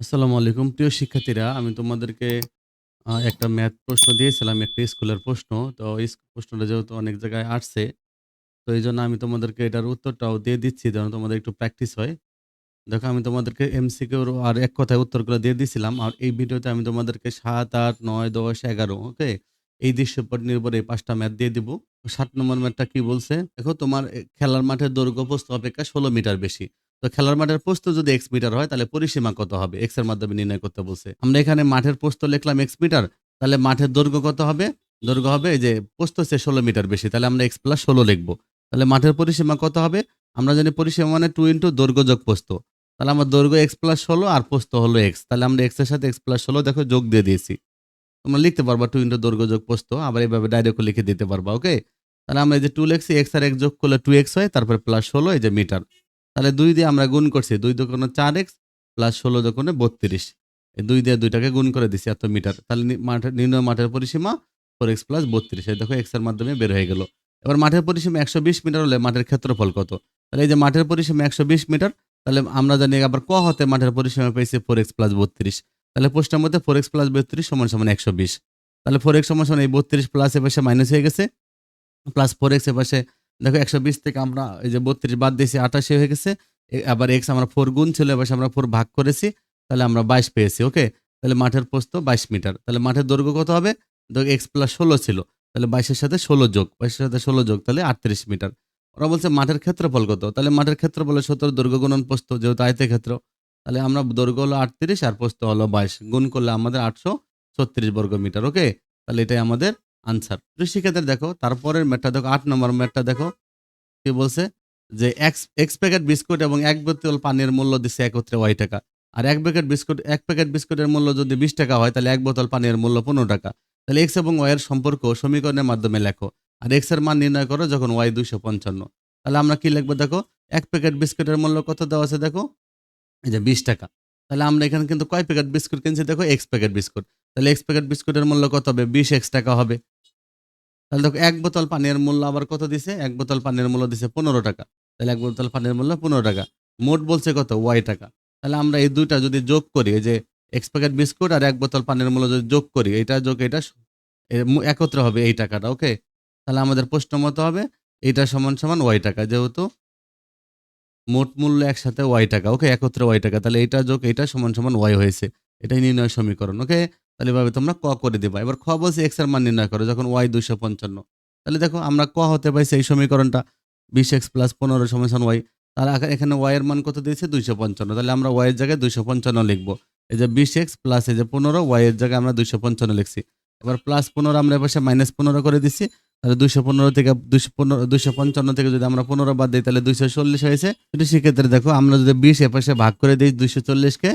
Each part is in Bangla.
আসসালামু আলাইকুম। প্রিয় শিক্ষার্থীরা, আমি তোমাদেরকে একটা ম্যাথ প্রশ্ন দিয়েছিলাম, একটা স্কুলের প্রশ্ন। তো এই প্রশ্নটা যেহেতু অনেক জায়গায় আসছে, তো এই জন্য আমি তোমাদেরকে এটার উত্তরটাও দিয়ে দিচ্ছি, যেন তোমাদের একটু প্র্যাকটিস হয়। দেখো, আমি তোমাদেরকে এমসিকিউর আর এক কথায় উত্তরগুলো দিয়ে দিছিলাম, আর এই ভিডিওতে আমি তোমাদেরকে সাত, আট, নয়, দশ, এগারো, ওকে? এই দৃশ্যের উপর নির্ভর এই পাঁচটা ম্যাথ দিয়ে দিব। সাত নম্বর ম্যাথটা কি বলছে? দেখো, তোমার খেলার মাঠের দৈর্ঘ্য প্রস্থ অপেক্ষা ষোলো মিটার বেশি। তো খেলার মাঠের প্রস্থ যদি এক্স মিটার হয়, তাহলে পরিসীমা কত হবে? এক্সের মাধ্যমে নির্ণয় করতে বলছে। আমরা এখানে মাঠের প্রস্থ লিখলাম এক্স মিটার তাহলে মাঠের দৈর্ঘ্য কত হবে? দৈর্ঘ্য হবে এই যে প্রস্থ হচ্ছে ষোলো মিটার বেশি, তাহলে আমরা এক্স প্লাস ষোলো লিখব। তাহলে মাঠের পরিসীমা কত হবে? আমরা জানি পরিসীমা মানে টু ইন্টু দৈর্ঘ্য যোগ প্রস্থ তাহলে আমার দৈর্ঘ্য এক্স প্লাস ষোলো আর প্রস্থ হলো এক্স তাহলে আমরা এক্সের সাথে এক্স প্লাস ষোলো দেখো যোগ দিয়ে দিয়েছি। তোমরা লিখতে পারবা টু ইন্টু দৈর্ঘ্য যোগ প্রস্থ আবার এইভাবে ডাইরেক্ট লিখে দিতে পারবা ওকে তাহলে আমরা এই যে টু লিখছি এক্স আর এক্স যোগ করলে টু এক্স হয়, তারপরে প্লাস ষোলো, এই যে মিটার তাহলে দুই দিয়ে আমরা গুণ করছি, দুই দোকানে চার এক্স প্লাস ষোলো দোকানে বত্রিশ। এই দুই দিয়ে দুইটাকে গুণ করে দিছি এত মিটার। তাহলে মাঠের নির্ণয় মাঠের পরিসীমা ফোর এক্স প্লাস বত্রিশ। দেখো এক্সের মাধ্যমে বের হয়ে গেল। এবার মাঠের পরিসীমা একশো বিশ মিটার হলে মাঠের ক্ষেত্রফল কত? তাহলে এই যে মাঠের পরিসীমা একশো বিশ মিটার, তাহলে আমরা জানি আবার ক হতে মাঠের পরিসীমা পেয়েছি ফোর এক্স প্লাস বত্রিশ। তাহলে প্রশ্নের মধ্যে ফোর এক্স প্লাস বত্রিশ সমান সমান একশো বিশ। তাহলে ফোর এক্স সমান সমান এই বত্রিশ প্লাস এ পাশে মাইনাস হয়ে গেছে প্লাস ফোর এক্স এ পাশে দেখো, একশো বিশ থেকে আমরা এই যে বত্রিশ বাদ দিয়েছি, আঠাশে হয়ে গেছে। আবার এক্স আমরা ফোর গুণ ছিল, এবার আমরা ফোর ভাগ করেছি, তাহলে আমরা বাইশ পেয়েছি ওকে তাহলে মাঠের প্রস্থ বাইশ মিটার। তাহলে মাঠের দৈর্ঘ্য কত হবে? দেখো এক্স প্লাস ষোলো ছিল, তাহলে বাইশের সাথে ষোলো যোগ, বাইশের সাথে ষোলো যোগ, তাহলে আটত্রিশ মিটার। ওরা বলছে মাঠের ক্ষেত্রফল কত? তাহলে মাঠের ক্ষেত্রফলের সত্তর, দৈর্ঘ্য গুণন প্রস্থ যেহেতু আয়তের ক্ষেত্র, তাহলে আমরা দৈর্ঘ্য হলো আটত্রিশ আর প্রস্থ হলো বাইশ, গুণ করলে আমাদের আটশো ছত্রিশ বর্গ মিটার ওকে তাহলে এটাই আমাদের আনসার। শিক্ষার্থীর দেখো, তারপরের ম্যাটটা দেখো, আট নম্বর ম্যাটটা দেখো, কি বলছে? যে এক্স প্যাকেট বিস্কুট এবং এক বোতল পানির মূল্য দিচ্ছে একত্রে ওয়াই টাকা। আর এক প্যাকেট বিস্কুট, এক প্যাকেট বিস্কুটের মূল্য যদি বিশ টাকা হয়, তাহলে এক বোতল পানির মূল্য পনেরো টাকা। তাহলে এক্স এবং ওয়াই এর সম্পর্ক সমীকরণের মাধ্যমে লেখো। আর এক্সের মান নির্ণয় করো যখন ওয়াই দুইশো পঞ্চান্ন। তাহলে আমরা কি লিখব দেখো? এক প্যাকেট বিস্কুটের মূল্য কত দেওয়া আছে দেখো? এই যে বিশ টাকা। তাহলে আমরা এখানে কিন্তু কয় প্যাকেট বিস্কুট কিনছি দেখো? এক্স প্যাকেট বিস্কুট। তাহলে এক্স প্যাকেট বিস্কুটের মূল্য কত হবে? বিশ এক্স টাকা হবে। তাহলে দেখো, এক বোতল পানির মূল্য আবার কত দিছে? এক বোতল পানির মূল্য দিছে পনেরো টাকা। তাহলে এক বোতল পানির মূল্য পনেরো টাকা। মোট বলছে কত? ওয়াই টাকা। তাহলে আমরা এই দুইটা যদি যোগ করি যে এক্স প্যাকেট বিস্কুট আর এক বোতল পানির মূল্য যদি যোগ করি এটা যোগ এটা একত্রে হবে এই টাকাটা ওকে তাহলে আমাদের প্রশ্ন মতো হবে এটা সমান সমান ওয়াই টাকা, যেহেতু মোট মূল্য একসাথে ওয়াই টাকা ওকে একত্রে ওয়াই টাকা। তাহলে এইটা যোগ, এইটা সমান সমান ওয়াই হয়েছে। এটাই নির্ণয় সমীকরণ ওকে তাহলে এভাবে তোমরা ক করে দিবা। এবার খ বলছে এক্সের মান নির্ণয় করো, যখন ওয়াই দুইশো পঞ্চান্ন। তাহলে দেখো আমরা ক হতে পাইছি সেই সমীকরণটা, বিশ এক্স প্লাস পনেরো সমান ওয়াই আগে এখানে ওয়াই এর মান কত দিয়েছে? দুইশো পঞ্চান্ন। তাহলে আমরা ওয়াই এর জায়গায় দুইশো পঞ্চান্ন লিখব। এই যে বিশ এক্স প্লাস এই যে পনেরো ওয়াই এর জায়গায় আমরা দুইশো পঞ্চান্ন লিখছি। এবার প্লাস পনেরো আমরা এপাশে মাইনাস পনেরো করে দিচ্ছি তাহলে দুইশো পনেরো থেকে দুশো পনেরো, দুইশো পঞ্চান্ন থেকে যদি আমরা পনেরো বাদ দিই, তাহলে দুইশো চল্লিশ হয়েছে। কিন্তু সেক্ষেত্রে দেখো আমরা যদি বিশ এপাশে ভাগ করে দিই দুইশো চল্লিশকে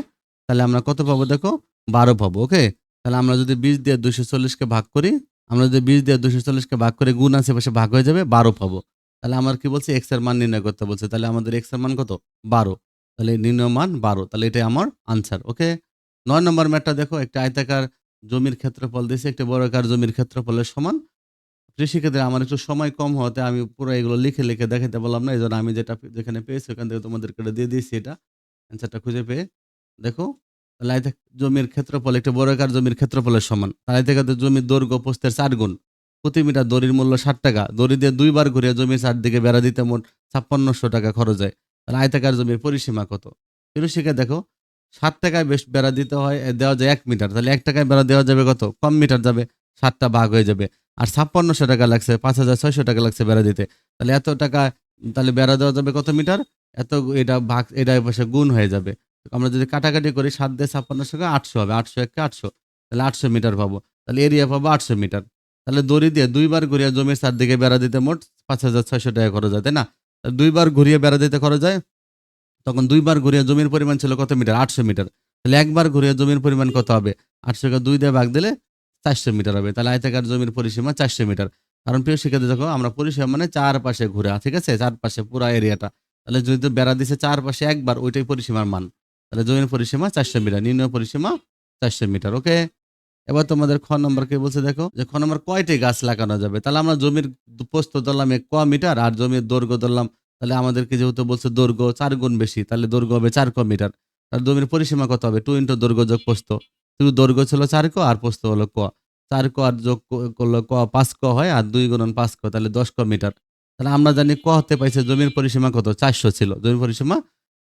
তাহলে আমরা কত পাবো দেখো? বারো পাবো ওকে তাহলে আমরা যদি বিশ দিয়ে দুইশো চল্লিশকে ভাগ করি, আমরা যদি বিশ দিয়ে দুশো চল্লিশকে ভাগ করে গুণ আছে পাশে ভাগ হয়ে যাবে বারো পাবো। তাহলে আমার কি বলছে? এক্সের মান নির্ণয় করতে বলছে। তাহলে আমাদের এক্সের মান কত? বারো। তাহলে নির্ণয় মান বারো। তাহলে এটাই আমার আনসার ওকে নয় নম্বর ম্যাটটা দেখো, একটা আয়তাকার জমির ক্ষেত্রফল দিয়েছে, একটি বড়কার জমির ক্ষেত্রফলের সমান। কৃষিক্ষেত্রে আমার একটু সময় কম হতে আমি পুরো এগুলো লিখে লিখে দেখাতে বললাম না এই জন্য আমি যেটা যেখানে পেয়েছি ওখান থেকে তোমাদেরকে দিয়ে দিয়েছি এটা। অ্যান্সারটা খুঁজে পেয়ে দেখো তাহলে জমির ক্ষেত্রফল, একটি বড়কার জমির ক্ষেত্রফলের সমান। থেকে জমির দৈর্ঘ্য পোস্তের চার গুণ। প্রতি মিটার দড়ির মূল্য ষাট টাকা। দড়ি দিয়ে দুইবার ঘুরিয়ে জমির চারদিকে বেড়া দিতে মোট ছাপ্পান্নশো টাকা খরচ হয়। তাহলে আয়তাকার জমির পরিসীমা কত? কিন্তু দেখো, ষাট টাকায় বেশ বেড়া দিতে হয় দেওয়া যায় এক মিটার। তাহলে এক টাকায় বেড়া দেওয়া যাবে কত? কম মিটার যাবে, ষাটটা ভাগ হয়ে যাবে। আর ছাপ্পান্নশো টাকা লাগছে, পাঁচ হাজার ছয়শো টাকা লাগছে বেড়া দিতে। তাহলে এত টাকা, তাহলে বেড়া দেওয়া যাবে কত মিটার? এত, এটা ভাগ, এটা পাশে গুণ হয়ে যাবে। আমরা যদি কাটাকাটি করি সাত দিয়ে ছাপ্পান্নশো টাকা আটশো হবে, আটশো একে আটশো। তাহলে আটশো মিটার পাবো। তাহলে এরিয়া পাবো আটশো মিটার। তাহলে দড়ি দিয়ে দুইবার ঘুরিয়ে জমির চারদিকে বেড়া দিতে মোট পাঁচ হাজার ছয়শো টাকা খরচ হয়, তাই না? দুইবার ঘুরিয়ে বেড়া দিতে খরচ হয়, তখন দুইবার ঘুরিয়ে জমির পরিমাণ ছিল কত মিটার? আটশো মিটার। তাহলে একবার ঘুরিয়ে জমির পরিমাণ কত হবে? আটশোকে দুই দিয়ে ভাগ দিলে চারশো মিটার হবে। তাহলে আয়তাকার জমির পরিসীমা চারশো মিটার। কারণ প্রিয় শিক্ষার্থী, দেখো, আমরা পরিসীমা মানে চারপাশে ঘুরে, ঠিক আছে? চারপাশে পুরো এরিয়াটা। তাহলে যদি বেড়া দিছে চারপাশে একবার, ওইটাই পরিসীমার মান। তাহলে জমির পরিসীমা চারশো মিটার নিম্ন পরিসীমা চারশো মিটার, ওকে? এবার তোমাদের খ নম্বর কে বলছে দেখো, যে খ নম্বর কয়টি গাছ লাগানো যাবে? তাহলে আমরা জমির পোস্ত ধরলাম এক ক মিটার আর জমির দৈর্ঘ্য ধরলাম, তাহলে আমাদেরকে যেহেতু বলছে দৈর্ঘ্য চার গুণ বেশি, তাহলে দৈর্ঘ্য হবে চার ক মিটার। তার জমির পরিসীমা কত হবে? টু ইন্টু দৈর্ঘ্য যোগ পোস্ত শুধু দৈর্ঘ্য ছিল চার ক আর পোস্ত হলো ক। চার ক আর যোগ করল ক পাঁচ ক হয় আর দুই গুণন পাঁচ ক, তাহলে দশ ক মিটার। তাহলে আমরা জানি ক হতে পাইছে জমির পরিসীমা কত? চারশো ছিল। জমির পরিসীমা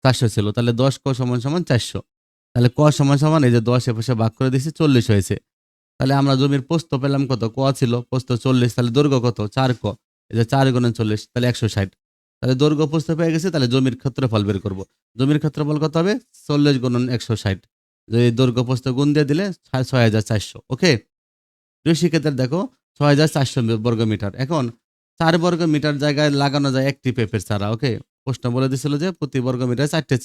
চারশো ছিল, তাহলে দশ ক সমান সমান চারশো। তাহলে ক সমান সমান, এই যে দশ এপাশে ভাগ করে দিয়েছি, চল্লিশ হয়েছে। তাহলে আমরা জমির পোস্ত পেলাম কত? ক ছিল পোস্ত চল্লিশ, তাহলে দৈর্ঘ্য কত? চার ক। এই যে চার গুণন চল্লিশ, তাহলে একশো ষাট। তাহলে দৈর্ঘ্য পোস্ত পেয়ে গেছে, তাহলে জমির ক্ষেত্রফল বের করব। জমির ক্ষেত্রফল কত হবে? চল্লিশ গুণন একশো ষাট। যদি দৈর্ঘ্য পোস্ত গুণ দিয়ে দিলে, ছয় ছয় হাজার চারশো, ওকে? প্রিয় শিক্ষার্থীরা, দেখো, ছয় হাজার চারশো বর্গ মিটার এখন, চার বর্গ মিটার জায়গায় লাগানো যায় একটি পেঁপের চারা ওকে? প্রশ্ন বলে দিছিল যে প্রতি বর্গ মিটার চারটে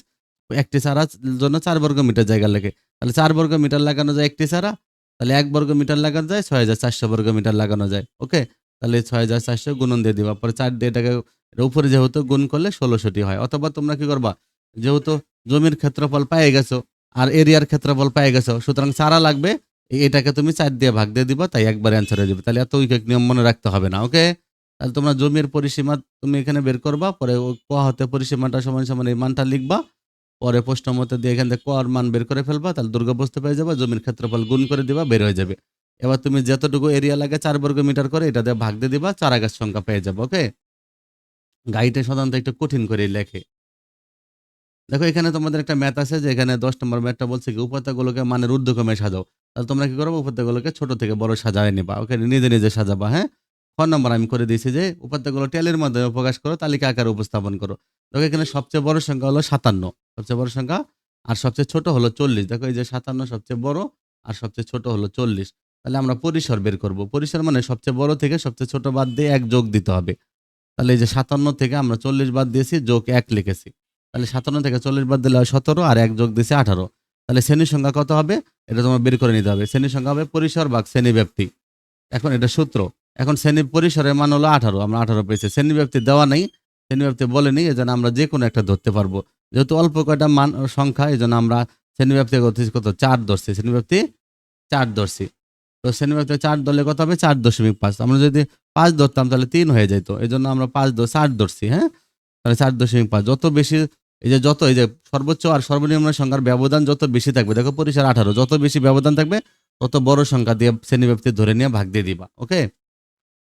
একটি চারা জন্য চার বর্গ মিটার জায়গা লাগে। তাহলে চার বর্গ মিটার লাগানো যায় একটি চারা তাহলে এক বর্গ মিটার লাগানো যায় ছয় হাজার চারশো বর্গ মিটার লাগানো যায়, ওকে? তাহলে ছয় হাজার চারশো গুণন দিয়ে দিবা, পরে চার দিয়ে এটাকে উপরে যেহেতু গুণ করলে ষোলোশোটি হয়। অথবা তোমরা কি করবা, যেহেতু জমির ক্ষেত্রফল পেয়ে গেছো আর এরিয়ার ক্ষেত্রফল পেয়ে গেছো, সুতরাং চারা লাগবে এটাকে তুমি চার দিয়ে ভাগ দিয়ে দিবা, তাই একবার অ্যান্সার হয়ে যাবে। তাহলে এত উইকেট নিয়ম মনে রাখতে হবে না, ওকে? তোমরা জমির পরিসীমা তুমি এখানে বের করবা, পরে ও ক হতে পরিসীমাটা সমান সমান এই মানটা লিখবা, পরে প্রশ্ন দিয়ে এখান থেকে কর মান বের করে ফেলবা, তাহলে দুর্গা বস্তু পেয়ে যাবা, জমির ক্ষেত্রফল গুণ করে দিবা, বের হয়ে যাবে। এবার তুমি যতটুকু এরিয়া লাগে চার বর্গ মিটার করে এটা দিয়ে ভাগ দিয়ে দিবা, চারা গাছ সংখ্যা পেয়ে যাবে ওকে গাইডে সাধারণত একটু কঠিন করে লেখে। দেখো, এখানে তোমাদের একটা ম্যাথ আছে যে এখানে দশ নম্বর ম্যাথটা বলছে কি উপাত্তগুলোকে মানের ঊর্ধ্বক্রমে সাজাও। তাহলে তোমরা কি করব? উপাত্তগুলোকে ছোট থেকে বড় সাজায় নিবা ওকে নিজে নিজে সাজাবা হ্যাঁ? ছ নম্বর আমি করে দিয়েছি যে উপাত্তগুলো টেলের মাধ্যমে প্রকাশ করো, তালিকা আকারে উপস্থাপন করো। দেখো এখানে সবচেয়ে বড় সংখ্যা হলো সাতান্ন। সবচেয়ে বড় সংখ্যা, আর সবচেয়ে ছোট হলো চল্লিশ। দেখো এই যে সাতান্ন সবচেয়ে বড়, আর সবচেয়ে ছোট হলো চল্লিশ। তাহলে আমরা পরিসর বের করব। পরিসর মানে সবচেয়ে বড় থেকে সবচেয়ে ছোট বাদ দিয়ে এক যোগ দিতে হবে। তাহলে এই যে সাতান্ন থেকে আমরা চল্লিশ বাদ দিয়েছি, যোগ এক লিখেছি। তাহলে সাতান্ন থেকে চল্লিশ বাদ দিলে হয় সতেরো, আর এক যোগ দিয়েছি আঠারো। তাহলে শ্রেণির সংখ্যা কত হবে? এটা তোমার বের করে নিতে হবে। শ্রেণির সংখ্যা হবে পরিসর বা শ্রেণি ব্যাপ্তি এখন এটা সূত্র। এখন শ্রেণি পরিসরের মান হলো আঠারো, আমরা আঠারো পেয়েছি। শ্রেণি ব্যাপ্তি দেওয়া নেই ব্যাপ্তি বলেনি এই জন্য আমরা যে কোনো একটা ধরতে পারব। যেহেতু অল্প কয়টা মান সংখ্যা এই জন্য আমরা শ্রেণি ব্যাপ্তি করতেছি কত চার ধরছি। শ্রেণি ব্যাপ্তি চার ধরছি। তো শ্রেণি ব্যাপ্তি চার ধরলে কত হবে? চার দশমিক পাঁচ। আমরা যদি পাঁচ ধরতাম, তাহলে তিন হয়ে যেত এই জন্য আমরা পাঁচ চার ধরছি হ্যাঁ? তাহলে চার দশমিক পাঁচ। যত বেশি, এই যে যত, এই যে সর্বোচ্চ আর সর্বনিম্ন সংখ্যার ব্যবধান যত বেশি থাকবে, দেখো পরিসর আঠারো, যত বেশি ব্যবধান থাকবে, তত বড় সংখ্যা দিয়ে শ্রেণি ব্যাপ্তি ধরে নিয়ে ভাগ দিয়ে দিবা ওকে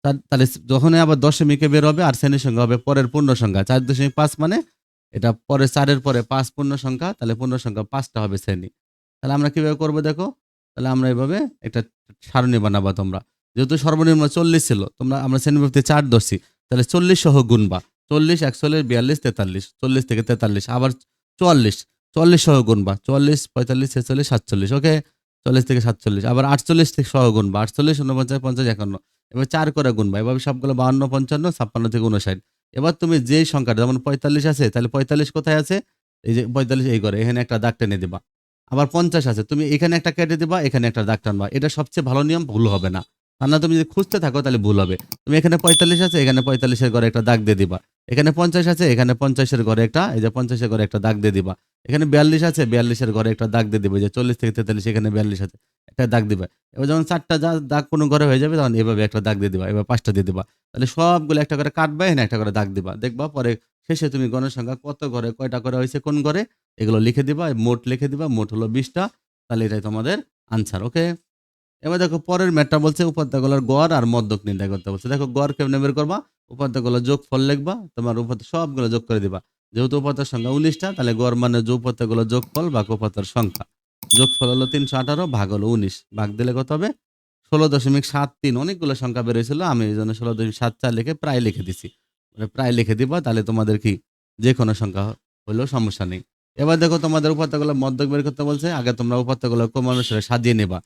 তাহলে যখনই আবার দশমিকে বের হবে আর শ্রেণির সংখ্যা হবে পরের পূর্ণ সংখ্যা, চার দশমিক পাঁচ মানে এটা পরে চারের পরে পাঁচ পূর্ণ সংখ্যা, তাহলে পূর্ণ সংখ্যা পাঁচটা হবে শ্রেণি তাহলে আমরা কীভাবে করব দেখো? তাহলে আমরা এভাবে একটা সারণী বানাবা তোমরা। যেহেতু সর্বনিম্ন চল্লিশ ছিল, তোমরা, আমরা শ্রেণীভুক্তি চার ধরছি, তাহলে চল্লিশ সহ গুণবা চল্লিশ, একচল্লিশ, বিয়াল্লিশ, তেতাল্লিশ, চল্লিশ থেকে তেতাল্লিশ, আবার চুয়াল্লিশ চল্লিশ সহ গুণবা চল্লিশ পঁয়তাল্লিশ, ছেচল্লিশ, সাতচল্লিশ, ওকে? চল্লিশ থেকে সাতচল্লিশ, আবার আটচল্লিশ থেকে সহ গুণবা আটচল্লিশ উনপঞ্চাশ পঞ্চাশ, একান্ন এবার চার করে গুনবা এভাবে সবগুলো বাহান্ন, পঞ্চান্ন, ছাপ্পান্ন থেকে উনষাট এবার তুমি যে সংখ্যাটা, যেমন পঁয়তাল্লিশ আছে, তাহলে পঁয়তাল্লিশ কোথায় আছে? এই যে পঁয়তাল্লিশ এই করে এখানে একটা দাগ টেনে দিবা। আবার পঞ্চাশ আছে, তুমি এখানে একটা কেটে দিবা, এখানে একটা দাগ টানবা। এটা সবচেয়ে ভালো নিয়ম, ভুল হবে না। আর না, তুমি যদি খুঁজতে থাকো, তাহলে ভুল হবে। তুমি এখানে পঁয়তাল্লিশ আছে, এখানে পঁয়তাল্লিশের ঘরে একটা দাগ দিয়ে দিবা। এখানে পঞ্চাশ আছে, এখানে পঞ্চাশের ঘরে একটা, এই যে পঞ্চাশের ঘরে একটা দাগ দিয়ে দিবা। এখানে বিয়াল্লিশ আছে, বিয়াল্লিশের ঘরে একটা দাগ দিয়ে দিবে যে চল্লিশ থেকে তেতাল্লিশ, এখানে বিয়াল্লিশ আছে, একটা দাগ দিবা। এবার যখন চারটা দাগ কোনো ঘরে হয়ে যাবে, তখন এভাবে একটা দাগ দিয়ে দিবা, এবার পাঁচটা দিয়ে দিবা। তাহলে সবগুলো একটা করে কাটবা, এখানে একটা করে দাগ দিবা। দেখবা পরে শেষে তুমি গণের সংখ্যা কত ঘরে, কয়টা করে হয়েছে, কোন ঘরে, এগুলো লিখে দিবা মোট লিখে দিবা, মোট হলো বিশটা, তাহলে এটাই তোমাদের আনসার ওকে এবার দেখো পরের ম্যাটটা বলছে উপাত্তগুলোর গড় আর মদ্যক নির্ণয় করতে বলছে। দেখো গড় কেমনে বের করবা? উপাত্তগুলো যোগ ফল লিখবা, তোমার উপাত্ত সবগুলো যোগ করে দিবা। যেহেতু উপাত্তের সংখ্যা উনিশটা, তাহলে গড় মানে যে উপাত্তগুলো যোগ ফল বা উপাত্তর সংখ্যা। যোগ ফল হলো তিনশো আঠারো, ভাগ হলো উনিশ। ভাগ দিলে কত হবে? ষোলো দশমিক সাত তিন। অনেকগুলো সংখ্যা বেরিয়েছিল, আমি এই জন্য ষোলো দশমিক সাত চার লিখে প্রায় লিখে দিছি। মানে প্রায় লিখে দিবা, তাহলে তোমাদের কি? যে কোনো সংখ্যা হলেও সমস্যা নেই। এবার দেখো তোমাদের উপাত্তগুলো মধ্যক বের করতে বলছে, আগে তোমরা উপাত্তগুলো ক্রমানুসারে সাজিয়ে নেবা।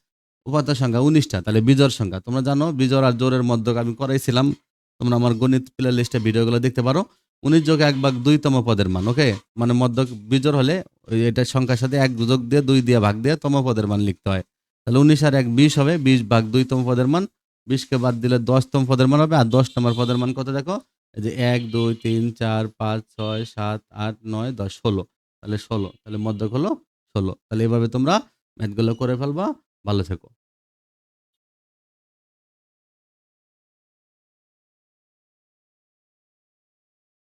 উপাত্ত সংখ্যা উনিশটা, তাহলে বিজোর সংখ্যা। তোমরা জানো বিজোর আর জোরের মধ্যক আমি করাইছিলাম তোমরা আমার গণিত প্লে লিস্টে ভিডিওগুলো দেখতে পারো। উনিশ যোগ এক ভাগ দুইতম পদের মান ওকে মানে মধ্যক বিজোর হলে এটা সংখ্যার সাথে এক যোগ দিয়ে দুই দিয়ে ভাগ দিয়ে তম পদের মান লিখতে হয়। তাহলে উনিশ আর এক বিশ হবে, বিশ ভাগ দুইতম পদের মান। বিশকে বাদ দিলে দশতম পদের মান হবে, আর দশ নম্বর পদের মান কত দেখো? এই যে এক, দুই, তিন, চার, পাঁচ, ছয়, সাত, আট, নয়, দশ, ষোলো। তাহলে ষোলো, তাহলে মধ্যক হলো ষোলো। তাহলে এভাবে তোমরা ম্যাথগুলো করে ফেলবা। ভালো থেকো।